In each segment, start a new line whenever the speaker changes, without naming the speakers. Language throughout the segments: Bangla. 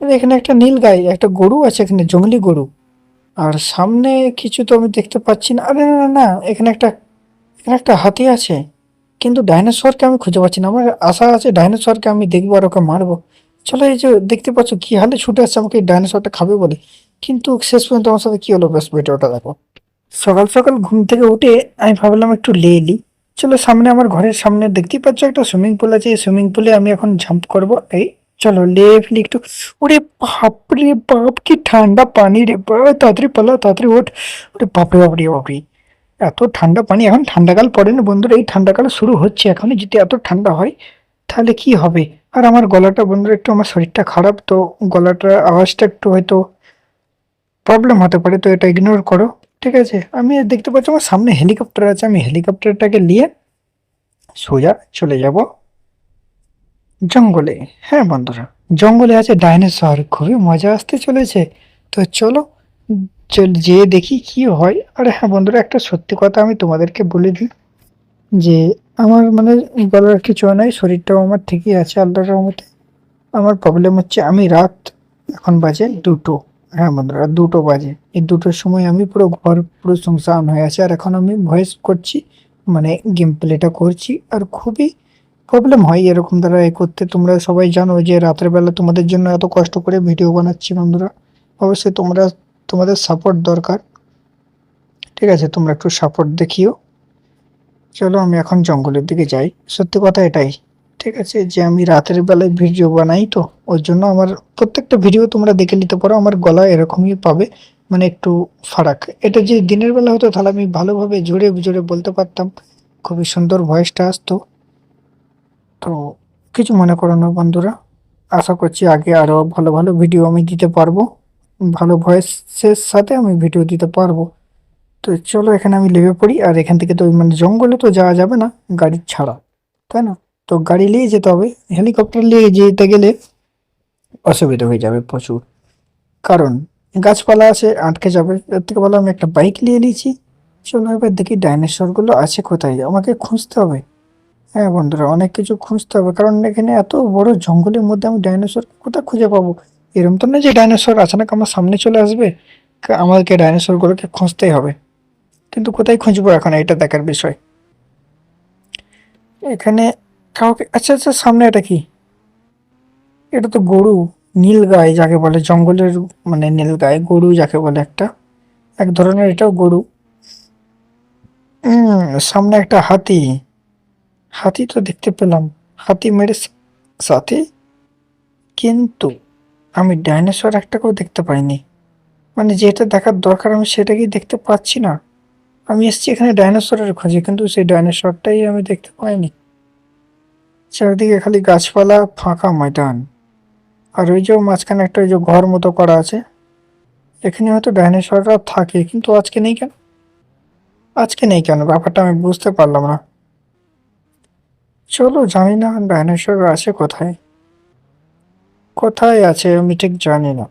এখানে একটা নীল গাই, একটা গরু আছে এখানে, জঙ্গলি গরু। আর সামনে কিছু তো আমি দেখতে পাচ্ছি না। আরে না না এখানে একটা এখানে একটা হাতি আছে। কিন্তু ডাইনোসরকে আমি খুঁজে পাচ্ছি না। আমার আশা আছে ডাইনোসরকে আমি দেখব আর ওকে মারবো। চলো এই যে দেখতে পাচ্ছ কি হালে ছুটে আসছে, আমাকে এই ডাইনোসরটা খাবে বলে। কিন্তু শেষ পর্যন্ত আমার সাথে কি হলো? বেশ ভিডিওটা দেখো। সকাল সকাল ঘুম থেকে উঠে আমি ভাবলাম একটু লে লি চলো সামনে, আমার ঘরের সামনে দেখতেই পাচ্ছ একটা সুইমিং পুল আছে। এই সুইমিং পুলে আমি এখন জাম্প করব। এই চলো লে ফেলি একটু ওরে বাপরে বাপ কি ঠান্ডা পানি রে বাপ তাড়াতাড়ি পালা তাড়াতাড়ি ওঠ ওরে বাপরে বাপরে বাপরে এত ঠান্ডা পানি এখন ঠান্ডাকাল পড়ে না বন্ধুরা এই ঠান্ডাকাল শুরু হচ্ছে এখনই যদি এত ঠান্ডা হয় তাহলে কি হবে আর আমার গলাটা বন্ধুরা একটু আমার শরীরটা খারাপ তো গলাটার আওয়াজটা একটু হয়তো প্রবলেম হতে পারে তো এটা ইগনোর করো ঠিক আছে আমি দেখতে পাচ্ছি আমার সামনে হেলিকপ্টার আছে আমি হেলিকপ্টারটাকে নিয়ে সোজা চলে যাব জঙ্গলে। হ্যাঁ বন্ধুরা, জঙ্গলে আছে ডাইনোসর, খুবই মজা আসতে চলেছে। তো চলো যেয়ে দেখি কি হয়। আর হ্যাঁ বন্ধুরা, একটা সত্যি কথা আমি তোমাদেরকে বলে দিই, যে আমার মানে গলার কিছু নয় শরীরটাও আমার ঠিকই আছে আল্লাহর রহমতে। আমার প্রবলেম হচ্ছে আমি রাত এখন বাজে দুটো। হ্যাঁ বন্ধুরা, দুটো বাজে। এই দুটোর সময় আমি পুরো ঘর পুরো সংসান হয়ে আছে। আর এখন আমি ভয়েস করছি মানে গেম প্লেটা করছি। আর খুবই প্রবলেম হয়, এরকম দ্বারা এ করতে। তোমরা সবাই জানো যে রাতের বেলা তোমাদের জন্য এত কষ্ট করে ভিডিও বানাচ্ছি বন্ধুরা। অবশ্যই তোমরা, তোমাদের সাপোর্ট দরকার। ঠিক আছে, তোমরা একটু সাপোর্ট দেখিও। চলো আমি এখন জঙ্গলের দিকে যাই। সত্যি কথা এটাই। ঠিক আছে, যে আমি রাতের বেলায় ভিডিও বানাই তো, ওর জন্য আমার প্রত্যেকটা ভিডিও তোমরা দেখে নিতে পারো। আমার গলা এরকমই পাবে মানে একটু ফারাক। এটা যে দিনের বেলা হতো তাহলে আমি ভালোভাবে জোরে জোরে বলতে পারতাম। খুবই সুন্দর ভয়েসটা আসতো। তো কিছু মনে করো না বন্ধুরা। আশা করছি আগে আরও ভালো ভালো ভিডিও আমি দিতে পারব। ভালো ভয়েসের সাথে আমি ভিডিও দিতে পারব। তো চলো এখানে আমি লেগে পড়ি, আর এখান থেকে তো মানে জঙ্গলে তো যাওয়া যাবে না গাড়ির ছাড়া, তাই না? তো গাড়ি নিয়ে যেতে হবে হেলিকপ্টার নিয়ে যেতে গেলে অসুবিধা হয়ে যাবে প্রচুর। কারণ গাছপালা আছে, আটকে যাবে, এর থেকে ভালো আমি একটা বাইক নিয়ে নিয়েছি। চলো এবার দেখি ডাইনোসরগুলো আছে কোথায়, আমাকে খুঁজতে হবে। হ্যাঁ বন্ধুরা, অনেক কিছু খুঁজতে হবে। কারণ এখানে এত বড় জঙ্গলের মধ্যে আমি ডাইনোসর কোথায় খুঁজে পাবো? এরকম তো না যে ডাইনোসর আচানক আমার সামনে চলে আসবে? কা- আমাকে ডাইনোসরগুলোকে খুঁজতেই হবে। কিন্তু কোথায় খুঁজবো এখন? এটা দেখার বিষয়। এখানে কাউকে আচ্ছা আচ্ছা সামনে এটা কি? এটা তো গরু, নীল গায়ে যাকে বলে, জঙ্গলের মানে নীল গায়ে গরু যাকে বলে একটা। এক ধরনের এটাও গরু। সামনে একটা হাতি। হাতি তো দেখতে পেলাম। হাতি মেরে সাথে? কিন্তু আমি ডাইনোসর একটাকেও দেখতে পাইনি। মানে যেটা দেখার দরকার আমি সেটাকেই দেখতে পাচ্ছি না। আমি এসেছি এখানে ডাইনোসরের খোঁজে, কিন্তু সেই ডাইনোসরটাই আমি দেখতে পাইনি। চারিদিকে খালি গাছপালা, ফাঁকা ময়দান। আর ওই যে মাঝখানে একটা ওই যে ঘর মতো করা আছে। এখানে হয়তো ডাইনোসররা থাকে, কিন্তু আজকে নেই কেন? আজকে নেই কেন? ব্যাপারটা আমি বুঝতে পারলাম না। চলো জানি না ডাইনোসর আছে কোথায়। কোথায় আছে আমি ঠিক জানি না।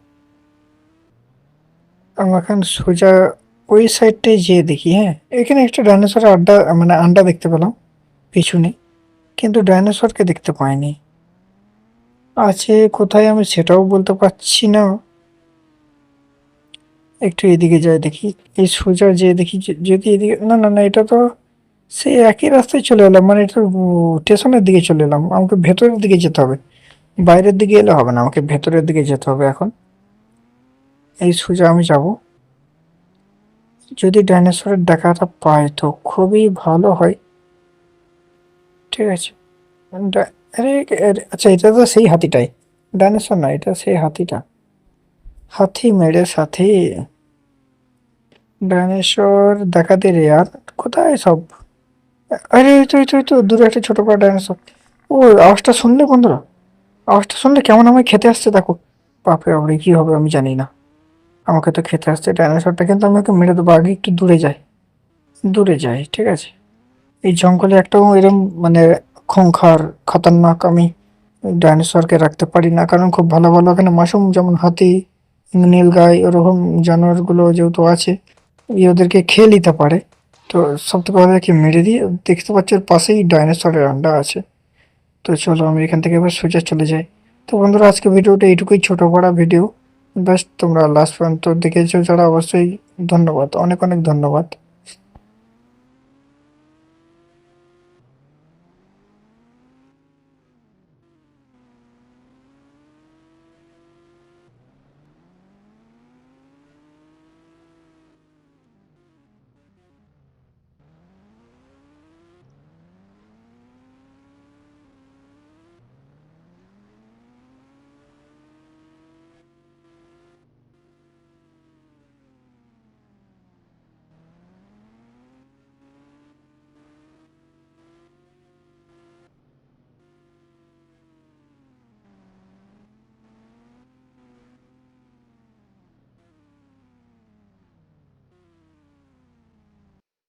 আমি এখন সোজা ওই সাইডটাই যেয়ে দেখি হ্যাঁ? এখানে একটা ডাইনোসর আড্ডা মানে আন্ডা দেখতে পেলাম পিছনে, কিন্তু ডাইনোসরকে দেখতে পাইনি। আছে কোথায় আমি সেটাও বলতে পারছি না। একটু এদিকে যাই দেখি, এই সোজা যেয়ে দেখি, যদি এদিকে, না না না, এটা তো সেই একই রাস্তায় চলে এলাম মানে এটা স্টেশনের দিকে চলে এলাম। আমাকে ভেতরের দিকে যেতে হবে। বাইরের দিকে এলে হবে না আমাকে ভেতরের দিকে যেতে হবে এখন। এই সোজা আমি যাব। যদি ডাইনোসরের দেখাটা পাই তো খুবই ভালো হয়। ঠিক আছে। আরে, আচ্ছা এটা তো সেই হাতিটাই। ডাইনোসর না এটা সেই হাতিটা। হাতি মেরে সাথে। ডাইনোসর দেখাতে রে আর কোথায় সব? আরে ওই তো ওই তো, এই তো, দূরে একটা ছোট বড় ডাইনোসর ও আওয়াজটা শুনলে বন্ধুরা? আওয়াজটা শুনলে কেমন আমায় খেতে আসছে, দেখো। বাপরে বাপরে, কি হবে আমি জানি না। আমাকে তো খেতে আসছে ডাইনোসরটা কিন্তু আমি ওকে মেরে দেবো, আগে একটু দূরে যাই। দূরে যাই, ঠিক আছে। এই জঙ্গলে একটাও এরম মানে খুঙ্খার খতরনাক আমি ডাইনোসরকে রাখতে পারি না, কারণ খুব ভালো ভালো এখানে মাসুম যেমন হাতি নীলগাই ওরকম জানোয়ারগুলো যেহেতু আছে ই ওদেরকে খেয়ে নিতে পারে। তো সব থেকে মেরে দিয়ে দেখতে পাচ্ছি ওর পাশেই ডাইনোসরের আন্ডা আছে। তো চলো আমি এখান থেকে এবার সোজা চলে যাই। তো বন্ধুরা, আজকে ভিডিওটা এইটুকুই ছোটো বড়া ভিডিও। ব্যাস, তোমরা লাস্ট পর্যন্ত দেখেছ যারা, অবশ্যই ধন্যবাদ। অনেক অনেক ধন্যবাদ।